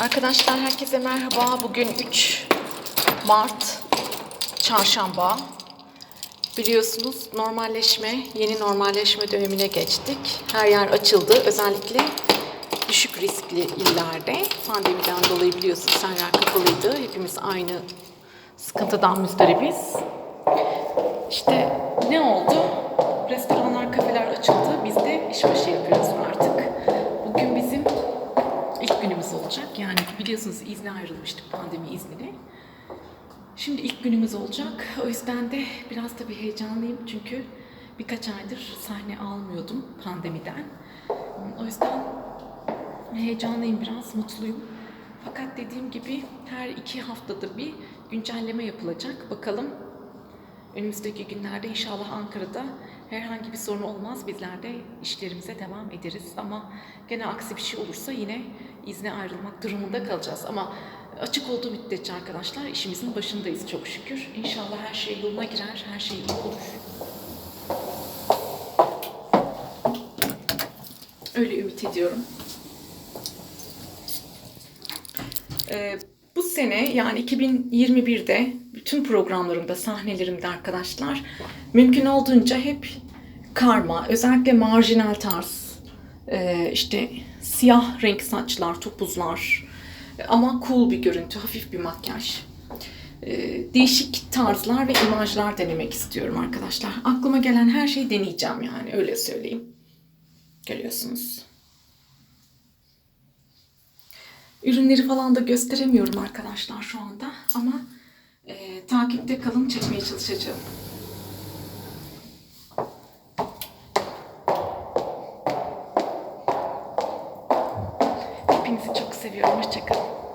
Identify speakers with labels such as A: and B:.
A: Arkadaşlar herkese merhaba. Bugün 3 Mart Çarşamba. Biliyorsunuz normalleşme, yeni normalleşme dönemine geçtik. Her yer açıldı. Özellikle düşük riskli illerde. Pandemiden dolayı biliyorsunuz her yer kapalıydı. Hepimiz aynı sıkıntıdan müzdaribiz. İşte ne oldu? Restoranlar, kafeler açıldı. Biz de işbaşı yapıyoruz olacak. Yani biliyorsunuz izne ayrılmıştık pandemi iznine. Şimdi ilk günümüz olacak. O yüzden de biraz tabii heyecanlıyım. Çünkü birkaç aydır sahne almıyordum pandemiden. O yüzden heyecanlıyım biraz, mutluyum. Fakat dediğim gibi her iki haftada bir güncelleme yapılacak. Bakalım Önümüzdeki günlerde inşallah Ankara'da herhangi bir sorun olmaz. Bizler de işlerimize devam ederiz. Ama gene aksi bir şey olursa yine izne ayrılmak durumunda kalacağız. Ama açık olduğu müddetçe arkadaşlar işimizin başındayız çok şükür. İnşallah her şey yoluna girer, her şey iyi olur. Öyle ümit ediyorum. Ee, sene yani 2021'de bütün programlarımda, sahnelerimde arkadaşlar mümkün olduğunca hep karma, özellikle marjinal tarz, e, işte siyah renk saçlar, topuzlar ama cool bir görüntü, hafif bir makyaj. E, değişik tarzlar ve imajlar denemek istiyorum arkadaşlar. Aklıma gelen her şeyi deneyeceğim yani öyle söyleyeyim. Görüyorsunuz. Ürünleri falan da gösteremiyorum arkadaşlar şu anda ama e, takipte kalın çekmeye çalışacağım. Hepinizi çok seviyorum. Hoşçakalın.